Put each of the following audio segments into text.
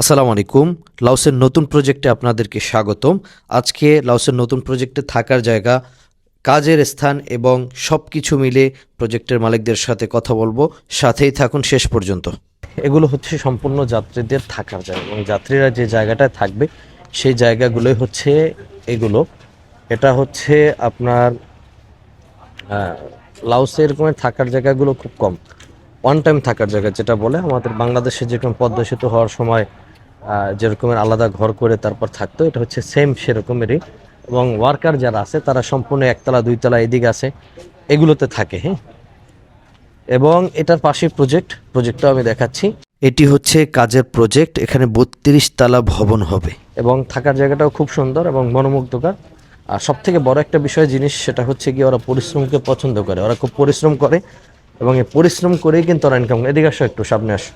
আসসালামু আলাইকুম। লাউসের নতুন প্রজেক্টে আপনাদেরকে স্বাগতম। আজকে লাউসের নতুন প্রজেক্টে থাকার জায়গা, কাজের স্থান এবং সব কিছু মিলে প্রজেক্টের মালিকদের সাথে কথা বলব। সাথেই থাকুন শেষ পর্যন্ত। এগুলো হচ্ছে সম্পূর্ণ যাত্রীদের থাকার জায়গা এবং যাত্রীরা যে জায়গাটায় থাকবে, সেই জায়গাগুলোই হচ্ছে এগুলো। এটা হচ্ছে আপনার লাউসে এরকমের থাকার জায়গাগুলো খুব কম। ওয়ান টাইম থাকার জায়গা যেটা বলে, আমাদের বাংলাদেশে যেরকম পদ্মা সেতু হওয়ার সময় যেরকমের আলাদা ঘর করে তারপর থাকতো এটা হচ্ছে সেম সেরকমেরই। এবং ওয়ার্কার যারা আছে তারা সম্পূর্ণ একতলা দুইতলা এদিকে আছে এগুলোতে থাকে হ্যাঁ। এবং এটার পাশে প্রজেক্ট প্রজেক্টটাও আমি দেখাচ্ছি। এটি হচ্ছে কাজের প্রজেক্ট এখানে বত্রিশ তলা ভবন হবে। এবং থাকার জায়গাটাও খুব সুন্দর এবং মনোমুগ্ধকর। আর সব থেকে বড় একটা বিষয় জিনিস সেটা হচ্ছে কি ওরা পরিশ্রমকে পছন্দ করে ওরা খুব পরিশ্রম করে এবং এই পরিশ্রম করেই কিন্তু ওরা ইনকাম এদিকে আসো একটু সামনে আসো।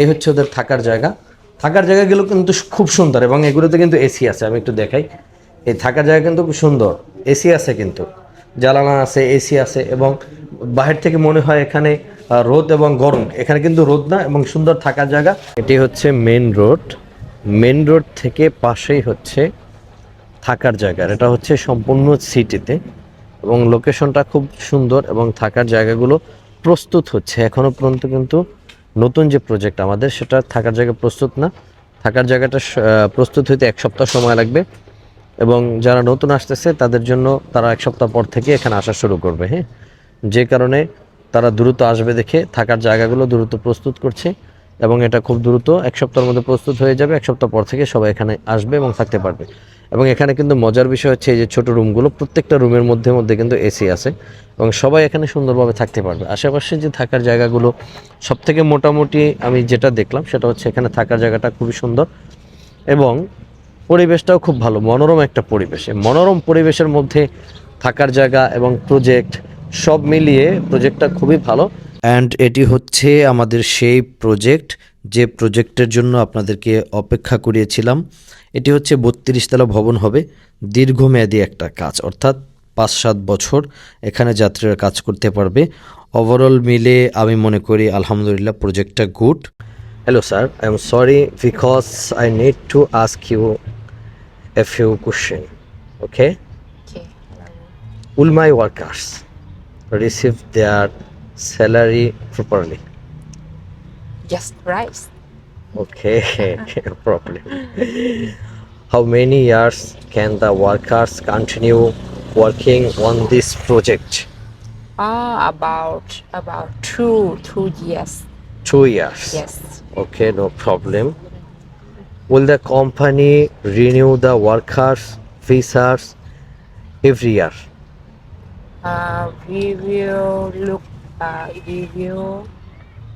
এই হচ্ছে ওদের থাকার জায়গা। থাকার জায়গাগুলো কিন্তু খুব সুন্দর এবং এগুলোতে কিন্তু এসি আছে, আমি একটু দেখাই। এই থাকার জায়গা কিন্তু খুব সুন্দর এসি আছে কিন্তু। জ্বালানা আছে এসি আছে এবং বাহির থেকে মনে হয় এখানে রোদ এবং গরম। এখানে কিন্তু রোদ না এবং সুন্দর থাকার জায়গা। এটি হচ্ছে মেন রোড মেন রোড থেকে পাশেই হচ্ছে থাকার জায়গা। এটা হচ্ছে সম্পূর্ণ সিটিতে এবং লোকেশনটা খুব সুন্দর এবং থাকার জায়গাগুলো প্রস্তুত হচ্ছে। এখনও পর্যন্ত কিন্তু নতুন যে প্রজেক্ট আমাদের, সেটা থাকার জায়গা প্রস্তুত না। থাকার জায়গাটা প্রস্তুত হইতে এক সপ্তাহ সময় লাগবে। এবং যারা নতুন আসতেছে, তাদের জন্য তারা এক সপ্তাহ পর থেকে এখানে আসা শুরু করবে হ্যাঁ? যে কারণে তারা দ্রুত আসবে দেখে, থাকার জায়গাগুলো দ্রুত প্রস্তুত করছে। এবং এটা খুব দ্রুত, এক সপ্তাহের মধ্যে প্রস্তুত হয়ে যাবে, এক সপ্তাহ পর থেকে সবাই এখানে আসবে এবং থাকতে পারবে। এবং এখানে কিন্তু মজার বিষয় হচ্ছে এই যে ছোটো রুমগুলো, প্রত্যেকটা রুমের মধ্যে মধ্যে কিন্তু এসি আছে এবং সবাই এখানে সুন্দরভাবে থাকতে পারবে। আশেপাশে যে থাকার জায়গাগুলো সব থেকে মোটামুটি আমি যেটা দেখলাম সেটা হচ্ছে এখানে থাকার জায়গাটা খুবই সুন্দর এবং পরিবেশটাও খুব ভালো, মনোরম একটা পরিবেশ। মনোরম পরিবেশের মধ্যে থাকার জায়গা এবং প্রজেক্ট সব মিলিয়ে প্রজেক্টটা খুবই ভালো। অ্যান্ড এটি হচ্ছে আমাদের সেই প্রজেক্ট যে প্রজেক্টের জন্য আপনাদেরকে অপেক্ষা করিয়েছিলাম এটি হচ্ছে বত্রিশ তলা ভবন হবে দীর্ঘমেয়াদী একটা কাজ অর্থাৎ পাঁচ সাত বছর এখানে যাত্রীরা কাজ করতে পারবে ওভারঅল মিলে আমি মনে করি আলহামদুলিল্লাহ প্রজেক্টটা good hello sir I'm sorry because I need to ask you you few questions. Okay? Okay. Will my workers receive their salary properly? Just right. Okay, no problem. How many years can the workers continue working on this project? Ah, about about two two years. Two years. Yes. Okay, no problem. Will the company renew the workers' visas every year? Uh, we will look. Uh, we will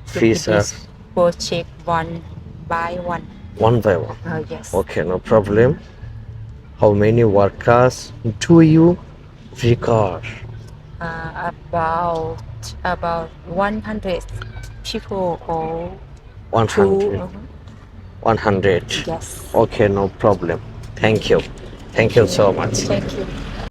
Visas project one by one. one by one. Oh yes. Okay, no problem. How many workers do you record? Uh, about about one hundred people or 100. uh, 100. Yes. Okay, no problem. Thank you. Thank you so much. Thank you.